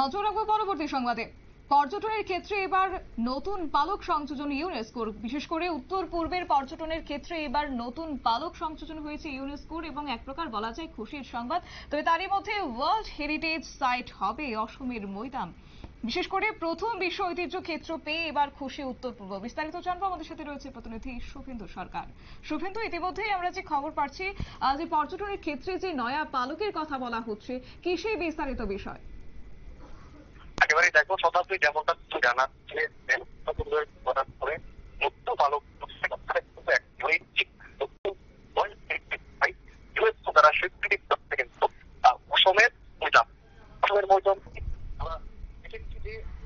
নজর রাখব পরবর্তী সংবাদে। পর্যটনের ক্ষেত্রে এবার নতুন পালক সংযোজন ইউনেস্কোর বিশেষ করে উত্তর পূর্বের পর্যটনের ক্ষেত্রে এবার নতুন পালক সংযোজন হয়েছে ইউনেস্কোর এবং এক প্রকার বলা যায় খুশির সংবাদ। তবে তারই মধ্যে ওয়ার্ল্ড হেরিটেজ সাইট হবে অসমের মৈদাম বিশেষ করে প্রথম বিশ্ব ঐতিহ্য ক্ষেত্র পেয়ে এবার খুশি উত্তর পূর্ব। বিস্তারিত জানব। আমাদের সাথে রয়েছে প্রতিনিধি শুভেন্দু সরকার। শুভেন্দু, ইতিমধ্যেই আমরা যে খবর পাচ্ছি যে পর্যটনের ক্ষেত্রে যে নয়া পালকের কথা বলা হচ্ছে, কি সেই বিস্তারিত বিষয়? দেখো শতাব্দী যেমনটা তুমি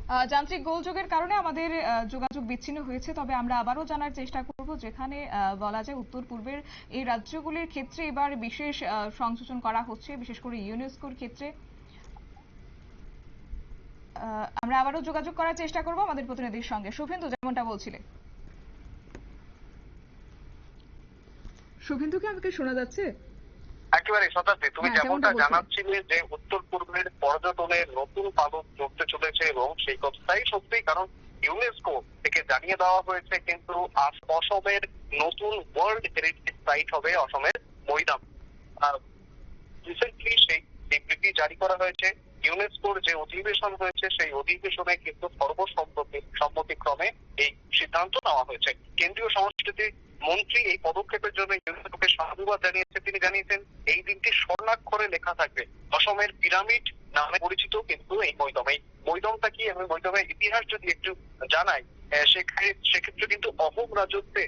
আহ, যান্ত্রিক গোলযোগের কারণে আমাদের যোগাযোগ বিচ্ছিন্ন হয়েছে তবে আমরা আবারও জানার চেষ্টা করব যেখানে বলা যায় উত্তর পূর্বের এই রাজ্যগুলির ক্ষেত্রে এবার বিশেষ সংযোজন করা হচ্ছে বিশেষ করে ইউনেস্কোর ক্ষেত্রে। আমরা আবারও যোগাযোগ করার চেষ্টা করব আমাদের প্রতিনিধির সঙ্গে। শুভেন্দু যেমনটা বলছিলে। শুভেন্দুকে আমাকে শোনা যাচ্ছে? একেবারে শতাব্দী তুমি হ্যাঁ, যেমনটা জানাচ্ছিলে যে উত্তর পূর্বের পর্যটনের নতুন পালক জড়তে চলেছে এবং সেই কথাই সত্যি কারণ ইউনেস্কো থেকে জানিয়ে দেওয়া হয়েছে কিন্তু অসমের নতুন ওয়ার্ল্ড হেরিটেজ সাইট হবে অসমের মৈদাম রিসেন্টলি সেই বিবৃতি জারি করা হয়েছে। ইউনেস্কোর যে অধিবেশন হয়েছে, সেই অধিবেশনে কিন্তু সর্বসম্মতি সম্মতিক্রমে এই সিদ্ধান্ত নেওয়া হয়েছে। কেন্দ্রীয় সংস্কৃতি মন্ত্রী এই পদক্ষেপের জন্য ইউনেস্কোকে সাধুবাদ জানিয়েছে। তিনি জানিয়েছেন, এই দিনটি স্বর্ণাক্ষরে লেখা থাকবে। অসমের পিরামিড নামে পরিচিত কিন্তু এই মৈদম। মৈদমটা কি? এবং মৈদমের ইতিহাস যদি একটু জানাই সেক্ষেত্রে কিন্তু অহোম রাজত্বে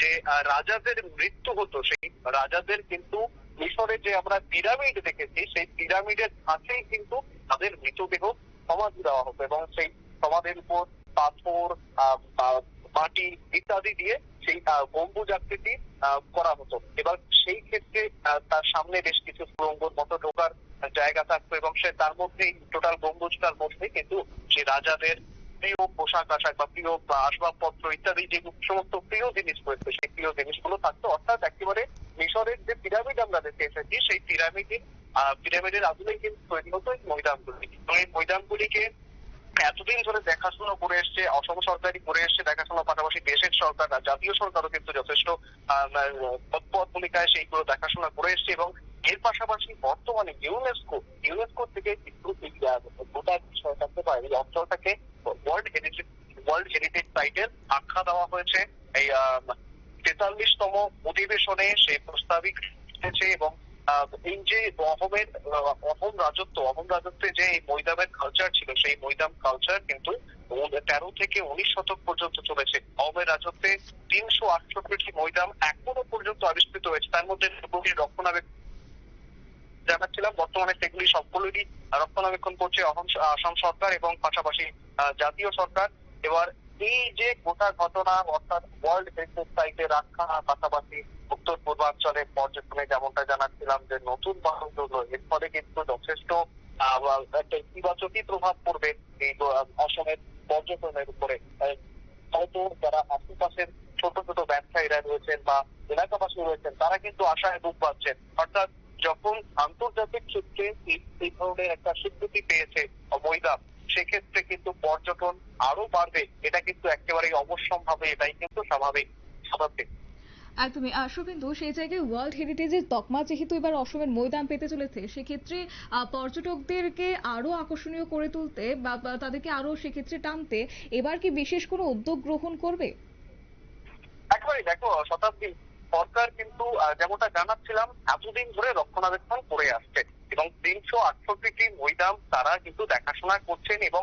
যে রাজাদের মৃত্যু হতো, সেই রাজাদের কিন্তু মিশরে যে আমরা পিরামিড দেখেছি, সেই পিরামিডের কাছেই কিন্তু তাদের মৃতদেহ সমাধি দেওয়া হতো এবং সেই সমাধির উপর পাথর মাটি ইত্যাদি দিয়ে সেই গম্বুজ আকৃতি করা হতো। এবার সেই ক্ষেত্রে তার সামনে বেশ কিছু সুরঙ্গর মতো ঢোকার জায়গা থাকতো এবং সে তার মধ্যেই, টোটাল গম্বুজটার মধ্যে কিন্তু সে রাজাদের প্রিয় পোশাক আশাক বা প্রিয় আসবাবপত্র ইত্যাদি যে সমস্ত প্রিয় জিনিস রয়েছে, সেই প্রিয় জিনিসগুলো থাকতো। অর্থাৎ একেবারে মিশরের যে পিরামিড আমরা দেখে এসেছি, সেই পিরামিডের পিরামিডের আদলেই কিন্তু তৈরি হতো এই মৈদামগুলি এবং এই মৈদামগুলিকে এতদিন ধরে দেখাশোনা করে এসছে, অসম সরকারই করে এসছে দেখাশোনার পাশাপাশি দেশের সরকার জাতীয় সরকারও কিন্তু যথেষ্ট তৎপর ভূমিকায় সেইগুলো দেখাশোনা করে এসছে এবং এর পাশাপাশি বর্তমানে ইউনেস্কো ইউনেস্কো থেকে কিন্তু গোটা বিষয়টাকে বা এই অঞ্চলটাকে ওয়ার্ল্ড হেরিটেজ ওয়ার্ল্ড হেরিটেজ সাইটের আখ্যা দেওয়া হয়েছে। এই তেতাল্লিশতম অধিবেশনে সেই প্রস্তাবিক এসেছে এবং এই যে অহমের অহম রাজত্ব, অহম রাজত্বে যে এই মৈদামের কালচার ছিল, সেই মৈদাম কালচার কিন্তু তেরো থেকে উনিশ শতক পর্যন্ত চলেছে। অহমের রাজত্বে তিনশো আটষট্টি মৈদাম এখনও পর্যন্ত আবিষ্কৃত হয়েছে। তার মধ্যে রক্ষণাবেক্ষণ জানাচ্ছিলাম বর্তমানে সেগুলি সবগুলোরই রক্ষণাবেক্ষণ করছে অসম আসাম সরকার এবং পাশাপাশি জাতীয় সরকার। এবার এই যে গোটা ঘটনা, অর্থাৎ ওয়ার্ল্ড হেরিটেজ সাইটে রাখা পাশাপাশি উত্তর পূর্বাঞ্চলে পর্যটনে যেমনটা জানাচ্ছিলাম যে নতুন বাহন জন্য এর ফলে কিন্তু যথেষ্ট একটা ইতিবাচকই প্রভাব পড়বে এই অসমের পর্যটনের উপরে। হয়তো যারা আশেপাশের ছোট ছোট ব্যবসায়ীরা রয়েছেন বা এলাকাবাসী রয়েছেন, তারা কিন্তু আশায় বুক পাচ্ছেন অর্থাৎ যখন আন্তর্জাতিক ক্ষেত্রে এই- ধরনের একটা স্বীকৃতি পেয়েছে মৈদাম সেক্ষেত্রে কিন্তু পর্যটন আরও বাড়বে। এটা কিন্তু একেবারেই অবশ্যম্ভাবী এটাই কিন্তু স্বাভাবিক স্বাভাবিক। একদমই। শুভেন্দু সেই জায়গায় ওয়ার্ল্ড হেরিটেজের তকমা যেহেতু এবার অসমের মৈদাম পেতে চলেছে সেক্ষেত্রে পর্যটকদেরকে আরও আকর্ষণীয় করে তুলতে বা তাদেরকে আরও সেক্ষেত্রে টানতে এবার কি বিশেষ কোনো উদ্যোগ গ্রহণ করবে? একেবারে দেখো শতাব্দী সরকার কিন্তু যেমনটা জানাচ্ছিলাম এতদিন ধরে রক্ষণাবেক্ষণ করে আসছে। এবং তিনশো আটষট্টিটি মৈদাম তারা কিন্তু দেখাশোনা করছেন এবং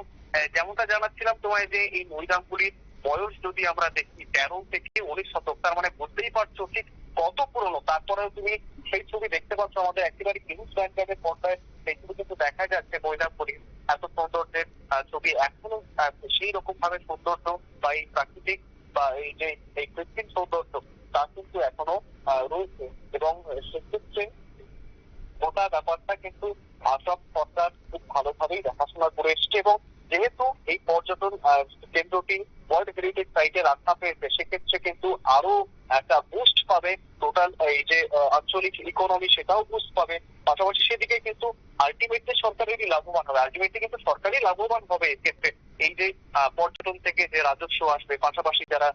যেমনটা জানাচ্ছিলাম তোমায় যে এই মৈদামগুলির বয়স যদি আমরা দেখি, তেরো থেকে উনিশ শতক, তার মানে বুঝতেই পারছ ঠিক কত পুরনো। তারপরেও তুমি সেই ছবি দেখতে পাচ্ছ, আমাদের একেবারে নিউজ ব্যাংকের পর্দায় সেই ছবি কিন্তু দেখা যাচ্ছে মৈদামগুলি এত সৌন্দর্যের ছবি এখনও সেই রকম ভাবে সৌন্দর্য বা এই প্রাকৃতিক বা এই যে, এই কৃত্রিম সৌন্দর্য, তা কিন্তু এখনও রয়েছে। এবং সেক্ষেত্রে গোটা ব্যাপারটা কিন্তু আসাম সরকার খুব ভালোভাবেই দেখাশোনা করে এসছে এবং এই পর্যটন কেন্দ্রটি ওয়ার্ল্ড হেরিটেজ সাইটে রাখা পেয়েছে। সেক্ষেত্রে কিন্তু আরও একটা বুস্ট পাবে টোটাল এই যে আঞ্চলিক ইকোনমি সেটাও বুস্ট পাবে। পাশাপাশি সেদিকে কিন্তু আলটিমেটলি সরকারেরই লাভবান হবে। আলটিমেটলি কিন্তু সরকারই লাভবান হবে এক্ষেত্রে এই যে পর্যটন থেকে যে রাজস্ব আসবে, পাশাপাশি যারা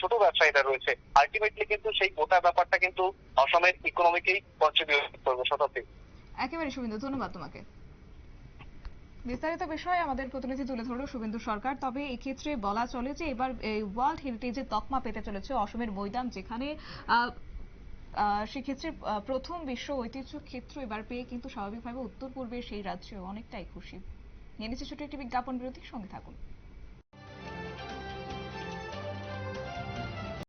ছোট ব্যবসায়ীরা রয়েছে আলটিমেটলি কিন্তু সেই গোটা ব্যাপারটা কিন্তু অসমের ইকোনমিকেই কন্ট্রিবিউট করবে শতাব্দী একেবারে শুভেন্দু ধন্যবাদ তোমাকে। বিস্তারিত বিষয়ে আমাদের প্রতিনিধি তুলে ধরল শুভেন্দু সরকার। তবে এক্ষেত্রে বলা চলে যে এবার ওয়ার্ল্ড হেরিটেজের তকমা পেতে চলেছে অসমের মৈদাম যেখানে সেক্ষেত্রে প্রথম বিশ্ব ঐতিহ্য ক্ষেত্র এবার পেয়ে কিন্তু স্বাভাবিকভাবে উত্তর পূর্বের সেই রাজ্য অনেকটাই খুশি। নিয়ে নিচ্ছে ছোট একটি বিজ্ঞাপন বিরতির সঙ্গে থাকুন।